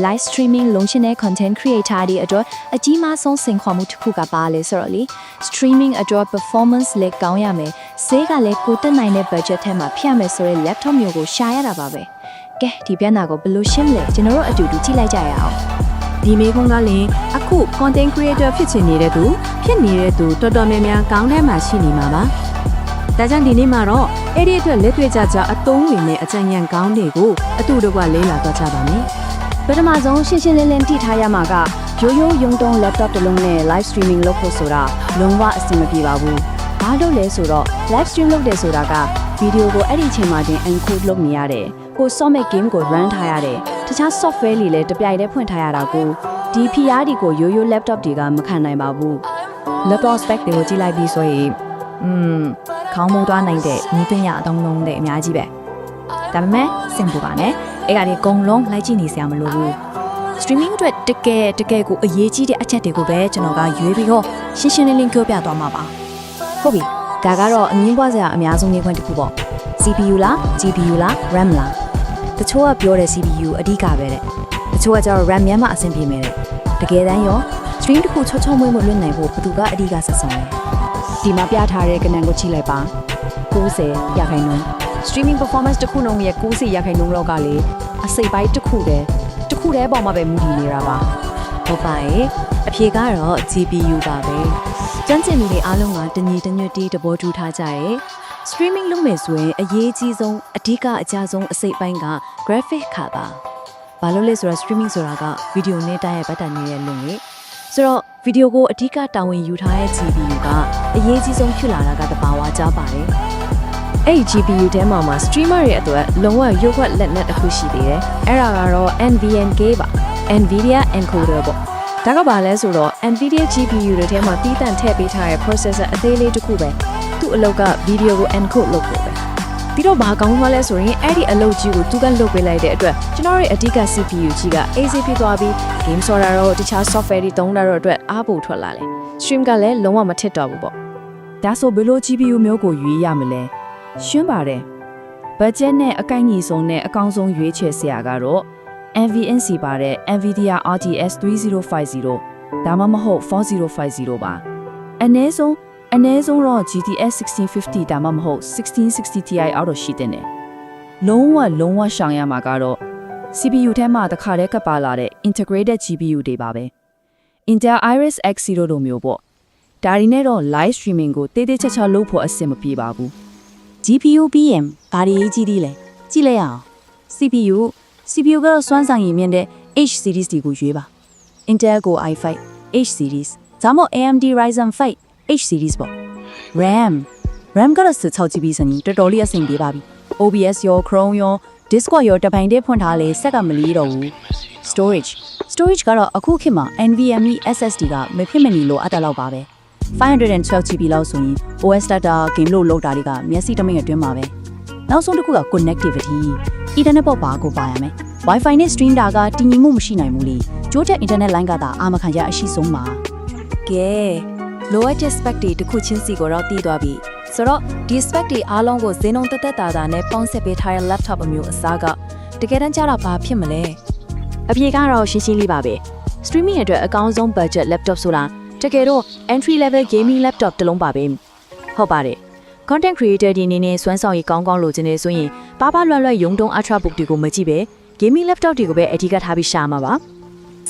live streaming လုံချင်တဲ့ content creator တွေအတွက်အကြီးမားဆုံးစိန်ခေါ်မှုတစ်ခုကပါလဲဆိုတော့လေ streaming အတွက် performance လည်းကောင်းရမယ်ဈေးကလည်းကိုတက်နိုင်တဲ့ budget ထဲမှာဖြတ်မယ်ဆိုတဲ့ laptop မျိုးကိုရှာရတာပါပဲကဲဒီပြန်တာကိုဘယ်လိုရှင်းမလဲကျွန်တော်တို့အတူတူကြည့်လိုက်ကြရအောင်ဒီမေခွန်းကလည်းအခု content creator ဖြစ်ချင်နေတဲ့သူဖြစ်နေတဲ့သူတော်တော်များများကောင်းထဲမှာရှိနေမှာပါ။ဒါကြောင့်ဒီနေ့မှာတော့အဲ့ဒီအတွက်လက်တွေ့ကြကြအသုံးဝင်တဲ့အကြံဉာဏ်ကောင်းတွေကိုအတူတကွလေးလာတော့ကြပါမယ် ပထမဆုံးရှင်းရှင်းလင်းလင်းသိထားရမှာကရိုးရိုးရုံတုံး laptop တစ်လုံးနဲ့ live streaming လုပ်ဖို့ဆိုတာလုံးဝအဆင်မပြေပါဘူး။ဘာလို့လဲဆိုတော့ live stream လုပ်တယ်ဆိုတာကဗီဒီယိုကိုအဲ့ဒီအချိန်မှာတင် encode လုပ်နေရတယ်။ကို Somic game ကို run ထားရတယ်။တခြား software တွေလည်းတပြိုင်တည်းဖွင့်ထားရတာကိုဒီ PR ဒီကိုရိုးရိုး laptop တွေကမခံနိုင်ပါဘူး။ laptop spec တွေကိုကြည့်လိုက်ပြီးဆိုရင်อืมခေါင်းမုံသွားနိုင်တဲ့ညီပညာအသုံးလုံးတွေအများကြီးပဲ။ဒါပေမဲ့စင်ပူပါနဲ့။ အဲ့ဒါတွေအကုန်လုံးလိုက်ကြည့်နေစရာမလိုဘူး။ streaming အတွက်တကယ်တကယ်ကိုအရေးကြီးတဲ့အချက်တွေကိုပဲကျွန်တော်ကရွေးပြီးတော့ရှင်းရှင်းလင်းလင်းပြောပြသွားမှာပါ။ဟုတ်ပြီ။ဒါကတော့အငင်းပွားစရာအများဆုံးနေခွင့်တစ်ခုပေါ့။ CPU လား GPU လား RAM လားတချို့ကပြောတဲ့ CPU အဓိကပဲတဲ့တချို့ကကျတော့ RAM မြန်မှအဆင်ပြေမယ်တဲ့တကယ်တမ်းရော stream တစ်ခုချောချောမွေ့မွေ့လွတ်နိုင်ဖို့ဘယ်သူကအဓိကဆက်ဆောင်လဲ။ဒီမှာပြထားတဲ့ကဏ္ဍကိုကြည့်လိုက်ပါ90ရာခိုင်နှုန်း streaming performance တစ်ခုလုံးရဲ့90ရာခိုင်နှုန်းလောက်ကလေအစိပ်ပိုင်းတစ်ခုတည်းတစ်ခုတည်းပေါ်မှာပဲမူတည်နေတာပါဟုတ်ပါရဲ့အဖြေကတော့ GPU ပါပဲကျွမ်းကျင်သူတွေအားလုံးကတညီတညွတ်တီးတဘောတူထားကြရဲ့ streaming လုပ်မယ်ဆိုရင်အရေးကြီးဆုံးအဓိကအကြဆုံးအစိတ်ပိုင်းက graphic ခါပါဘာလို့လဲဆိုတော့ streaming ဆိုတာကဗီဒီယိုနဲ့တိုက်ရိုက်ပတ်သက်နေတဲ့လုံရဲ့ဆိုတော့ဗီဒီယိုကိုအဓိကတာဝန်ယူထားတဲ့ GPU ကအရေးကြီးဆုံးဖြစ်လာတာကတဘာဝကြပါတယ် အဲ့ဒီ GPU ထဲမှာမှာ streamer တွေအတွက်လုံးဝရုပ်ခွက်လက်နက်တစ်ခုရှိသေးတယ်။အဲ့ဒါကတော့ NVNK ပါ။ NVIDIA encoder ပေါ့။ဒါကဘာလဲဆိုတော့ NVIDIA GPU တွေထဲမှာတီးတန့်ထည့်ပေးထားတဲ့ processor အသေးလေးတစ်ခုပဲ။သူ့အလုပ်က video ကို encode လုပ်ဖို့ပဲ။ပြီးတော့ဘာကောင်းသွားလဲဆိုရင်အဲ့ဒီအလုပ်ကြီးကိုသူကလုပ်ပေးလိုက်တဲ့အတွက်ကျွန်တော်ရဲ့အဓိက CPU ကြီးက AC ဖြစ်သွားပြီး game ဆော်တာတော့တခြား software တွေသုံးတာတော့အတွက်အားပိုထွက်လာတယ်။ stream ကလည်းလုံးဝမထစ်တော့ဘူးပေါ့။ဒါဆိုဘယ်လို GPU မျိုးကိုရွေးရမလဲ ရှင်းပါတယ်ဘတ်ဂျက်နဲ့အကိုက်ညီဆုံးနဲ့အကောင်းဆုံးရွေးချယ်စရာကတော့ NVNC ပါတဲ့ NVIDIA RTX 3050ဒါမှမဟုတ်4050ပါအနည်းဆုံးအနည်းဆုံးတော့ GTX 1650ဒါမှမဟုတ်1660 Ti အောက်တော့ရှိတဲ့နဲ့လုံးဝလုံးဝရှောင်ရမှာကတော့ CPU ထဲမှာတစ်ခါတည်းကပ်ပါလာတဲ့ integrated GPU တွေပါပဲ Intel Iris X0 လိုမျိုးပေါ့ဒါရီနဲ့တော့ live streaming ကိုတေးသေးချာချာလုပ်ဖို့အဆင်မပြေပါဘူး GPU ပြီးရင်ဘာတွေအကြီးသေးလဲကြည့်လိုက်ရအောင် CPU CPU ကတော့စွမ်းဆောင်ရည်မြင့်တဲ့ H series တွေကိုရွေးပါ Intel ကို i5 H series ဒါမှမဟုတ် AMD Ryzen 5 H series ပေါ့ RAM RAM ကတော့16 GB စနေတော်တော်လေးအဆင်ပြေပါပြီ OBS ရော Chrome ရော Discord ရောတပိုင်းတည်းဖွင့်ထားလေစက်ကမလီတော့ဘူး storage storage ကတော့အခုခေတ်မှာ NVMe SSD ကမဖြစ်မနေလို့အပ်တယ်လောက်ပါပဲ 512 GB လောက်ဆိုရင် OS data game လို့လောက်တာတွေကမျက်စိတမိတ်အတွင်းမှာပဲနောက်ဆုံးတစ်ခုက connectivity internet ပေါ်ပါကိုပါရမယ် Wi-Fi နဲ့ stream တာကတည်ငြိမ်မှုမရှိနိုင်ဘူးလေကြိုးတဲ့ internet line ကသာအာမခံရအရှိဆုံးပါကဲလိုအပ်တဲ့ spec တွေတစ်ခုချင်းစီကိုတော့တည်သွားပြီဆိုတော့ဒီ spec တွေအားလုံးကိုဈေးနှုန်းတက်တက်တာတာနဲ့ပေါင်းဆက်ပေးထားတဲ့ laptop အမျိုးအစားကတကယ်တမ်းကျတော့ဘာဖြစ်မလဲအပြေကတော့ရှင်းရှင်းလေးပါပဲ streaming အတွက်အကောင်းဆုံး budget laptop ဆိုတာ တကယ်တော့ entry level gaming laptop တစ်လုံးပါပဲဟုတ်ပါတယ် content creator ဒီအနေနဲ့စွမ်းဆောင်ရည်ကောင်းကောင်းလိုချင်နေဆိုရင်ပါပါလွတ်လွတ်ရုံတုံး ultra book တွေကိုမကြည့်ပဲ gaming laptop တွေကိုပဲအဓိကထားပြီးရှာမှာပါ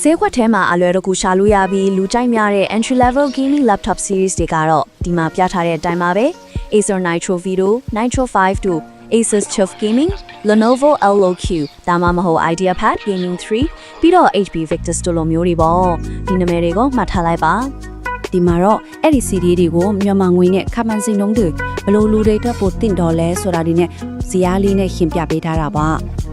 ဈေးကွက်ထဲမှာအလွယ်တကူရှာလို့ရပြီးလူကြိုက်များတဲ့ entry level gaming laptop series တွေကတော့ဒီမှာပြထားတဲ့အတိုင်းပါပဲ Acer Nitro Vito, Nitro 5 to Asus TUF Gaming, Lenovo LOQ, ဒါမှမဟုတ် IdeaPad Gaming 3, ပြီးတော့ HP Victus တို့လိုမျိုးတွေပေါ့ဒီနာမည်တွေကိုမှတ်ထားလိုက်ပါဒီမှာတော့အဲ့ဒီ CD တွေကိုမြန်မာငွေနဲ့ခမန်စင်နှုံးတွေဘလို့လူတွေတက်ဖို့တင့်တော်လဲဆိုတာဒီနဲ့ဇာတ်လေးနဲ့ရှင်းပြပေးထားတာပါ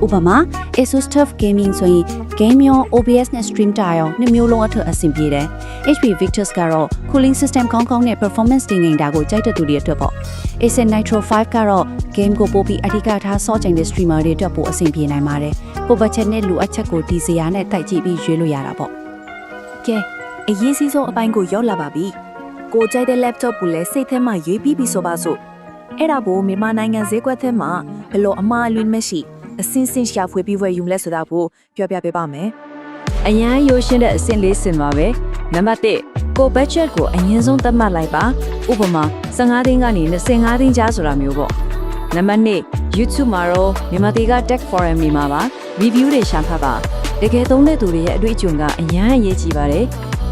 ဥပမာ Asus TUF Gaming ဆိုရင် game ရော OBS နဲ့ stream တာရောနှစ်မျိုးလုံးအထက်အဆင်ပြေတယ် HP Victus ကတော့ cooling system ကောင်းကောင်းနဲ့ performance တင်နေတာကိုကြိုက်တဲ့သူတွေအတွက်ပေါ့ Acer Nitro 5ကတော့ game ကိုပို့ပြီးအဓိကထားစော့ကြိုင်တဲ့ streamer တွေအတွက်ပိုအဆင်ပြေနိုင်ပါတယ်ကိုဘတ်ချက်နဲ့လူအချက်ကိုဒီဇာတ်နဲ့တိုက်ကြည့်ပြီးရွေးလို့ရတာပေါ့ကဲအရေးကြီးဆုံးအပိုင်းကိုရောက်လာပါပြီကိုကြိုက်တဲ့ laptop ကိုလည်းစိတ်ထဲမှာရွေးပြီးပြီဆိုပါစို့အဲ့ဒါကိုမြန်မာနိုင်ငံဈေးကွက်ထဲမှာဘယ်လိုအမှားအလွင်မရှိအစင်းစင်းရှာဖွေပြီးဝယ်ယူမလဲဆိုတာကိုပြောပြပေးပါမယ်အရန်ရိုးရှင်းတဲ့အဆင့်လေးစင်ပါပဲနံပါတ်1ကို budget ကိုအရင်ဆုံးသတ်မှတ်လိုက်ပါဥပမာ15သိန်းကနေ25သိန်းကြားဆိုတာမျိုးပေါ့ နံပါတ်2 YouTube မှာတော့မြန်မာတီက tech forum နေမှာပါ review တွေရှာဖတ်ပါတကယ်သုံးတဲ့သူတွေရဲ့အတွေ့အကြုံကအရန်အရေးကြီးပါတယ်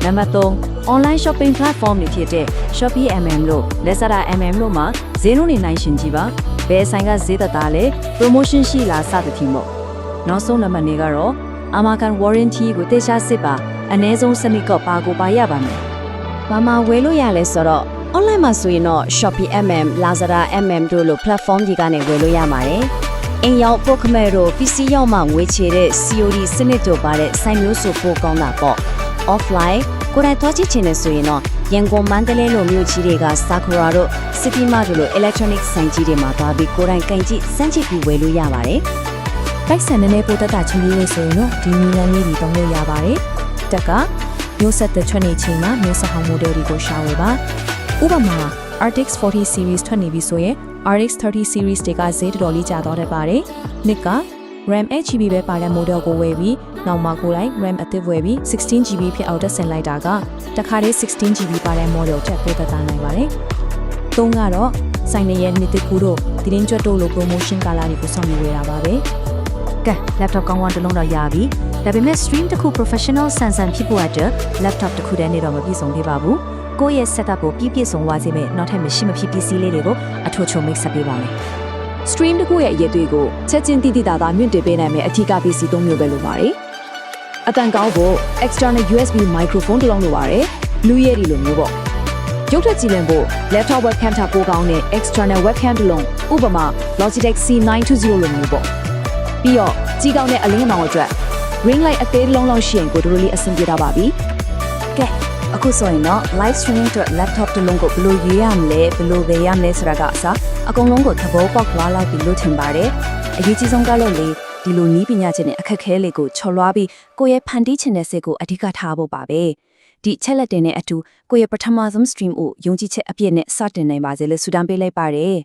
နံပါတ်3 online shopping platform တွေဖြစ်တဲ့ Shopee MM လို့ Lazada MM လို့မှာဈေးနှုန်းတွေနိုင်ရှင်ကြည့်ပါဘယ်ဆိုင်ကဈေးသက်သာလဲ promotion ရှိလားစသဖြင့်ပေါ့နောက်ဆုံးနံပါတ်၄ကတော့ Amakan warranty ကိုတေချာစစ်ပါအနည်းဆုံးစနစ်ကပါကိုပါရပါမယ်။ဘာမှဝယ်လို့ရလဲဆိုတော့ online မှာဆိုရင်တော့ Shopee MM, Lazada MM တို့လို platform တွေကနေဝယ်လို့ရပါတယ်။အိမ်ရောက် Pokemon တို့ PC ရောက်မှငွေချေတဲ့ COD စနစ်တို့ပါတဲ့စိုင်းမျိုးစုပိုကောင်းတာပေါ့။ offline ကိုယ်တိုင်သွားကြည့်ချင်တယ်ဆိုရင်တော့ရန်ကုန်မန္တလေးလိုမြို့ကြီးတွေက Sakura တို့ City Mart တို့လို electronic ဆိုင်ကြီးတွေမှာသွားပြီးကိုယ်တိုင်ကန်ကြည့်စမ်းကြည့်ပြီးဝယ်လို့ရပါတယ်။တိုက်ဆန်နည်းနည်းပိုတက်တာချင်းလေးလေးဆိုရင်တော့ဒီနည်းလမ်းလေးတွေသုံးလို့ရပါတယ်။တက်ကမျိုးဆက်တဲ့ထွက်နေချိန်မှာမျိုးဆက်ဟောင်းမိုဒယ်တွေကိုရှာဝယ်ပါ။ ဥပမာ RTX 40 series ထွက်နေပြီဆိုရင် RTX 30 series တွေကဈေးတော်တော်လေးကျသွားတတ်ပါတယ်။နှစ်က RAM 8GB ပဲပါတဲ့ model ကိုဝယ်ပြီးနောက်မှကိုယ်လိုက် RAM အသစ်ဝယ်ပြီး 16GB ဖြစ်အောင်တက်ဆင်လိုက်တာကတခါတည်း 16GB ပါတဲ့ model ထက်ပိုသက်သာနိုင်ပါတယ်။သုံးကတော့စိုင်းနေရဲ့နှစ်တကူတို့ဒီတင်းကျွတ်တို့လို promotion ကာလာတွေကိုစောင့်နေဝယ်တာပါပဲ။ကဲ laptop ကောင်းကောင်းတစ်လုံးတော့ရပြီ ဒါပေမဲ့ stream တစ်ခု professional ဆန်ဆန်ဖြစ်ဖို့အတွက် laptop တစ်ခုတည်းနေတော့မပြည့်စုံသေးပါဘူးကိုယ့်ရဲ့ setup ကိုပြည့်ပြည့်စုံသွားစေမယ့်နောက်ထပ်မရှိမဖြစ်ပစ္စည်းလေးတွေကိုအထွတ်ချုံ mix ဆက်ပေးပါမယ် stream တစ်ခုရဲ့အရေးသွေးကိုချက်ချင်းတိတိတသာမြင့်တင်ပေးနိုင်မယ့်အထူးက PC သုံးမျိုးပဲလိုပါတယ်အတန်ကောင်းဖို့ external USB microphone တစ်လုံးလိုပါတယ်လူရည်ဒီလိုမျိုးပေါ့ရုပ်ထက်ကြည့်လင်ဖို့ laptop webcam ထားပိုကောင်းတဲ့ external webcam တစ်လုံးဥပမာ Logitech C920 လိုမျိုးပေါ့ပြီးတော့ကြီးကောင်းတဲ့အလင်းအမောင်အတွက် ring light အသေးတစ်လုံးလောက်ရှိရင်ကိုတို့လေးအဆင်ပြေတာပါပြီကဲအခုဆိုရင်တော့ live streaming အတွက် laptop တစ်လုံးကိုဘယ်လိုရွေးရမလဲဘယ်လိုဝယ်ရမလဲဆိုတာကအစားအကုန်လုံးကိုသဘောပေါက်သွားလောက်ပြီလို့ထင်ပါတယ်အရေးကြီးဆုံးကတော့လေဒီလိုနီးပညာချင်းနဲ့အခက်အခဲလေးကိုချော်လွှားပြီးကိုယ့်ရဲ့ဖန်တီးချင်တဲ့စိတ်ကိုအဓိကထားဖို့ပါပဲဒီချက်လက်တင်တဲ့အတူကိုယ့်ရဲ့ပထမဆုံး stream ကိုယုံကြည်ချက်အပြည့်နဲ့စတင်နိုင်ပါစေလို့ဆုတောင်းပေးလိုက်ပါတယ်